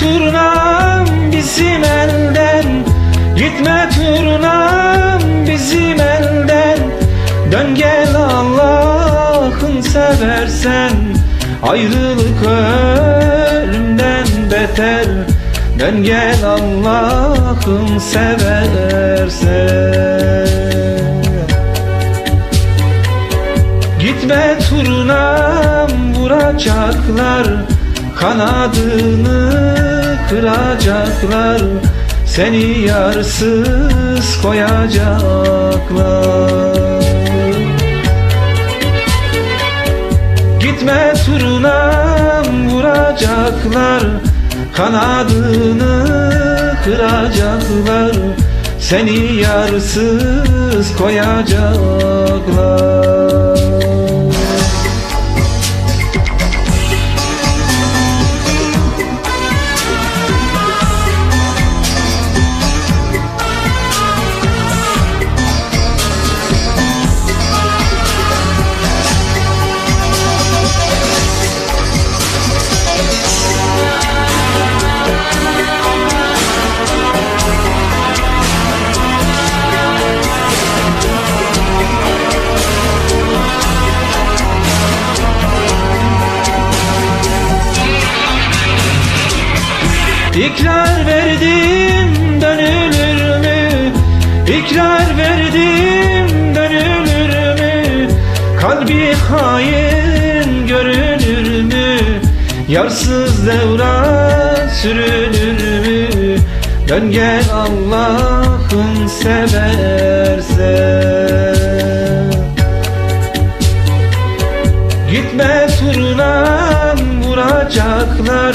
turnam bizim elden. Gitme turnam bizim elden. Dön gel Allah'ın seversen. Ayrılık ölümden beter. Dön gel Allah'ın seversen. Gitme turnam vuracaklar Kanadını kıracaklar Seni yarsız koyacaklar. Gitme turnam vuracaklar Kanadını kıracaklar Seni yarsız koyacaklar İkrar verdim dönülür mü? İkrar verdim dönülür mü? Kalbi hain görünür mü? Yarsız devran sürünür mü? Dön gel Allah'ın seversen Gitme turnam vuracaklar